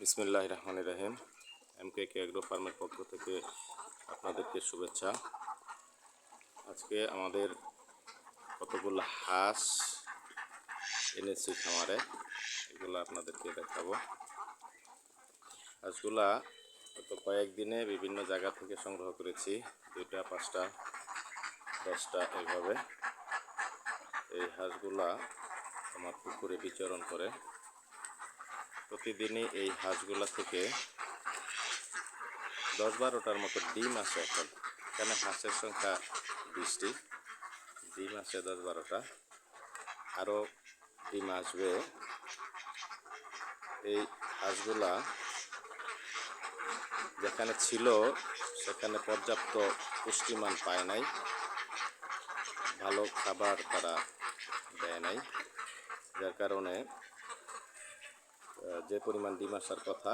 বিসমিল্লাহ রহমান রাহিম। এম কে কে অ্যাগ্রো ফার্মের পক্ষ থেকে আপনাদেরকে শুভেচ্ছা। আজকে আমাদের কতগুলো হাঁস এনেছি খামারে, এগুলো আপনাদেরকে দেখাবো। হাঁসগুলা গত কয়েকদিনে বিভিন্ন জায়গা থেকে সংগ্রহ করেছি, দুইটা, পাঁচটা, দশটা এইভাবে এই হাঁসগুলা আমার পুকুরে বিচরণ করে। প্রতিদিনই এই হাঁসগুলা থেকে দশ বারোটার মতো ডিম আসে এখন। এখানে হাঁসের সংখ্যা বিশটি। ডিম আসে দশ বারোটা। আরও ডিম আসবে। এই হাঁসগুলা যেখানে ছিল, সেখানে পর্যাপ্ত পুষ্টিমান পায় নাই। ভালো খাবার তারা দেয় নাই। যার কারণে যে পরিমাণ ডিম আসার কথা,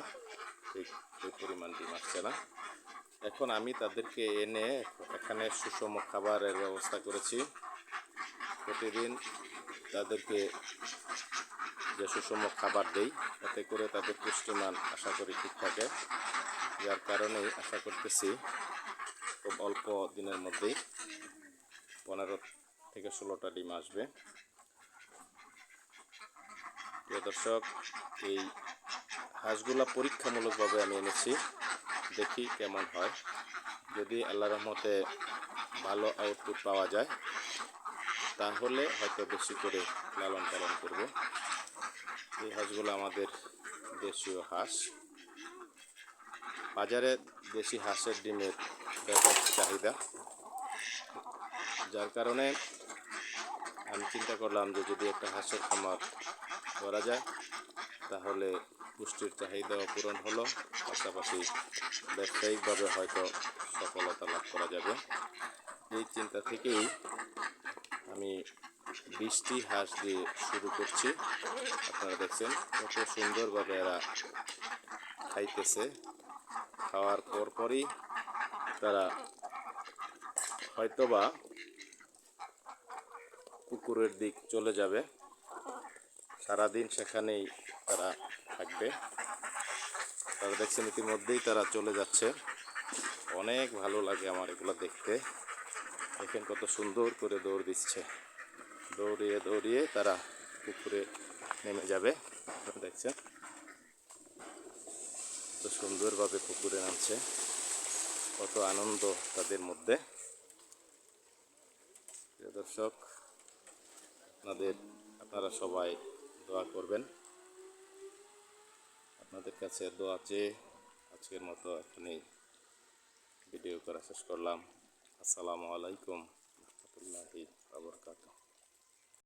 ঠিক সেই পরিমাণ ডিম আসছে না। এখন আমি তাদেরকে এনে এখানে সুষম খাবারের ব্যবস্থা করেছি। প্রতিদিন তাদেরকে যে সুষম খাবার দেই এতে করে তাদের পুষ্টিমান আশা করি ঠিক থাকে। যার কারণেই আশা করতেছি খুব অল্প দিনের মধ্যেই পনেরো থেকে ষোলোটা ডিম আসবে। প্রিয় দর্শক, এই হাঁসগুলা পরীক্ষামূলকভাবে আমি এনেছি। দেখি কেমন হয়। যদি আল্লাহ রহমতে ভালো আউটপুট পাওয়া যায়, তাহলে হয়তো বেশি করে লালন পালন করব। এই হাঁসগুলো আমাদের দেশীয় হাঁস। বাজারে দেশি হাঁসের ডিমের ব্যাপক চাহিদা। যার কারণে আমি চিন্তা করলাম যে যদি একটা হাঁসের খামার করা যায়, তাহলে পুষ্টির চাহিদাও পূরণ হলো, পাশাপাশি ব্যবসায়িকভাবে হয়তো সফলতা লাভ করা যাবে। এই চিন্তা থেকেই আমি বৃষ্টি হাঁস দিয়ে শুরু করছি। আপনারা দেখছেন কত সুন্দরভাবে এরা খাইতেছে। খাওয়ার পরপরই তারা হয়তোবা পুকুরের দিক চলে যাবে। সারাদিন সেখানেই তারা থাকবে। তারা দেখছেন ইতিমধ্যেই তারা চলে যাচ্ছে। অনেক ভালো লাগে আমার এগুলো দেখতে। দেখেন কত সুন্দর করে দৌড় দিচ্ছে। দৌড়িয়ে দৌড়িয়ে তারা পুকুরে নেমে যাবে, দেখছেন? কত সুন্দরভাবে পুকুরে নামছে। কত আনন্দ তাদের মধ্যে। দর্শক, আপনাদের, আপনারা সবাই দোয়া করবেন। আপনাদের কাছে দোয়া চেয়ে আজকের মতো এখানে ভিডিও করা শেষ করলাম। আসসালামু আলাইকুম রহমতুল্লাহ আবরকাত